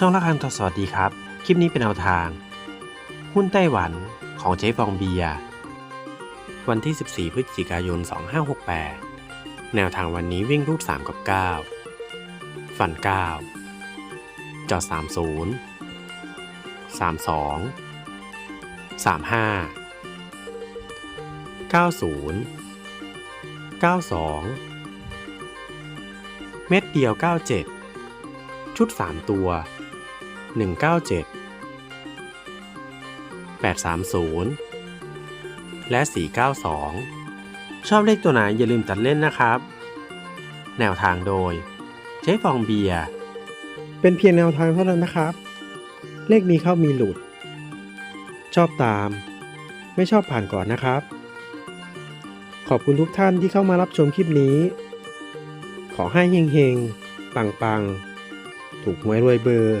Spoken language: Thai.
ช่องละคันทอสวัสดีครับ คลิปนี้เป็นแนวทาง หุ้นไต้หวันของเจ๊ฟองเบีย วันที่ 14 พฤศจิกายน 2568 แนวทางวันนี้วิ่งรูด 3 กับ 9 ฝัน 9 จอด 30 32 35 90 92 เม็ดเดียว 97 ชุด 3 ตัว 197 830 และ 492 ชอบเลขตัวไหนอย่าลืมตัดเล่นนะครับ แนวทางโดย เจ๊ฟองเบียร์ เป็นเพียงแนวทางเท่านั้นนะครับ เลขมีเข้ามีหลุด ชอบตาม ไม่ชอบผ่านก่อนนะครับ ขอบคุณทุกท่านที่เข้ามารับชมคลิปนี้ ขอให้เฮงๆ ปังๆ ถูกหวยรวยเบอร์